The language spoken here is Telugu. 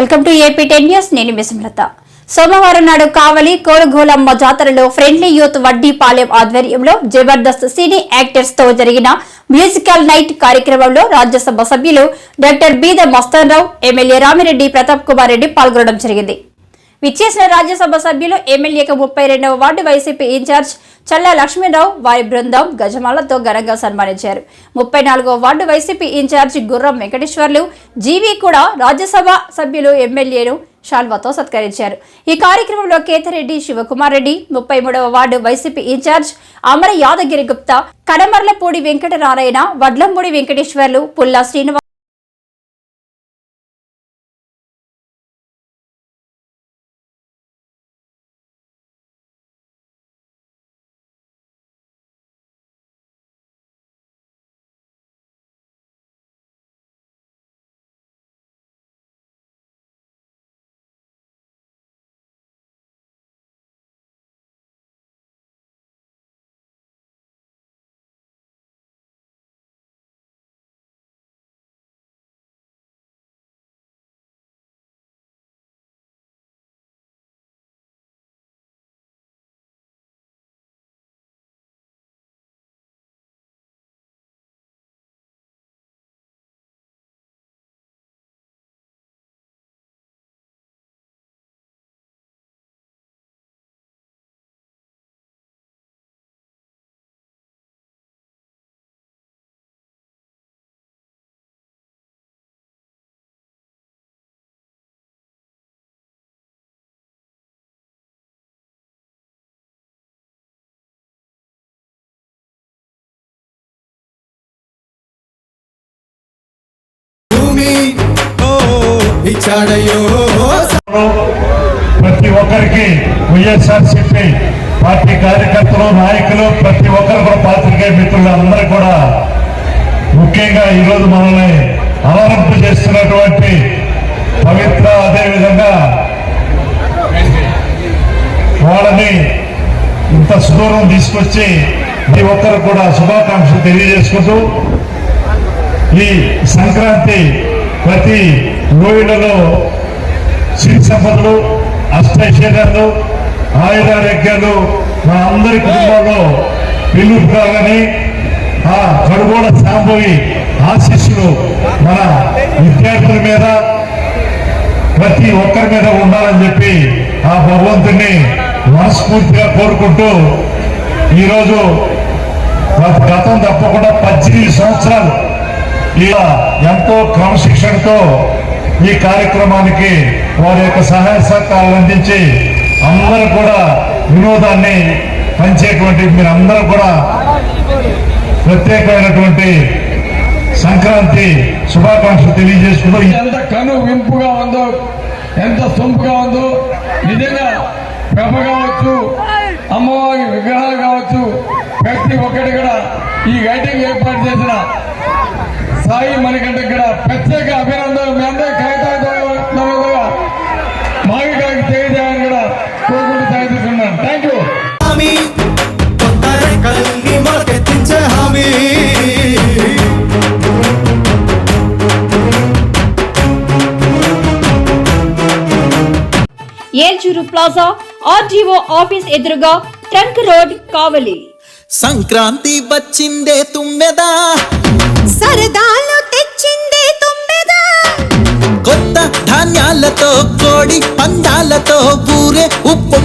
Welcome to AP ten news. నేను మిస్మలత సోమవారం నాడు కావలి కోలుగోలమ్మ జాతరలో ఫ్రెండ్లీ యూత్ వడ్డీ పాలెం ఆధ్వర్యంలో జబర్దస్త్ సినీ యాక్టర్స్తో జరిగిన మ్యూజికల్ నైట్ కార్యక్రమంలో రాజ్యసభ సభ్యులు డాక్టర్ బీద మస్తాన్ రావు ఎమ్మెల్యే రామిరెడ్డి ప్రతాప్ కుమార్ రెడ్డి పాల్గొనడం జరిగింది. విచ్చేసిన రాజ్యసభ సభ్యులు ఎమ్మెల్యేకు ముప్పై రెండవ ward YCP incharge Challa Lakshmi Rao వారి బృందం గజమాలతో ఘనంగా సన్మానించారు. ముప్పై నాలుగవ వార్డు వైసీపీ ఇన్ఛార్జ్ గుర్రం వెంకటేశ్వర్లు జీవీ కూడా రాజ్యసభ సభ్యులు ఎమ్మెల్యేను షాల్వాతో సత్కరించారు. ఈ కార్యక్రమంలో కేతరెడ్డి శివకుమార్ రెడ్డి ముప్పై మూడవ ward YCP incharge Amara Yadagiri Gupta Kadamarlapudi Venkatanarayana Vadlampudi Venkateswarlu Pulla Srinivas ప్రతి ఒక్కరికి వైఎస్ఆర్సీపీ పార్టీ కార్యకర్తలు నాయకులు ప్రతి ఒక్కరు కూడా పాత్రికేయ మిత్రులు అందరూ కూడా ముఖ్యంగా ఈరోజు మనల్ని అలరింపు చేస్తున్నటువంటి పవిత్ర అదేవిధంగా వాళ్ళని ఇంత సుదూరం తీసుకొచ్చి ప్రతి ఒక్కరు కూడా శుభాకాంక్షలు తెలియజేసుకుంటూ ఈ సంక్రాంతి ప్రతి లోయలలో సిరి సంపదలు అష్టైశ్వర్యాలు ఆయురారోగ్యాలు మా అందరి కుటుంబంలో పిల్లలు కాగానే ఆ కడుగోడ సాంబవి ఆశీస్సులు మన విద్యార్థుల మీద ప్రతి ఒక్కరి మీద ఉండాలని చెప్పి ఆ భగవంతుని మనస్ఫూర్తిగా కోరుకుంటూ ఈరోజు గతం తప్పకుండా పద్దెనిమిది సంవత్సరాలు ఇలా ఎంతో క్రమశిక్షణతో ఈ కార్యక్రమానికి వారి యొక్క సహాయ సహకారాలు అందించి అందరూ కూడా వినోదాన్ని పంచేటువంటి మీరందరూ కూడా ప్రత్యేకమైనటువంటి సంక్రాంతి శుభాకాంక్షలు తెలియజేసుకుంటూ ఎంత కను వింపుగా ఉందో ఎంత సొంపుగా ఉందో నిజంగా ప్రభ కావచ్చు అమ్మవారి విగ్రహాలు కావచ్చు ప్రతి ఒక్కటి కూడా ఈ గైటింగ్ ఏర్పాటు చేసిన సాయి మనకంటే ఇక్కడ ప్రత్యేక అభినందనలు మీ అందరి కాగితాలుగా మావి గారికి తెలియజేయాలని కూడా కోరుకుంటూ సాగిస్తున్నాను thank you Elchuru plaza RDO office ఎదురుగా ట్రంక్ రోడ్ కావలి. సంక్రాంతి వచ్చిందే తుమ్మెదా? సరదాలు తెచ్చింది తుమ్మెదా కొత్త ధాన్యాలతో కోడి పందాలతో ఊరే ఉప్పు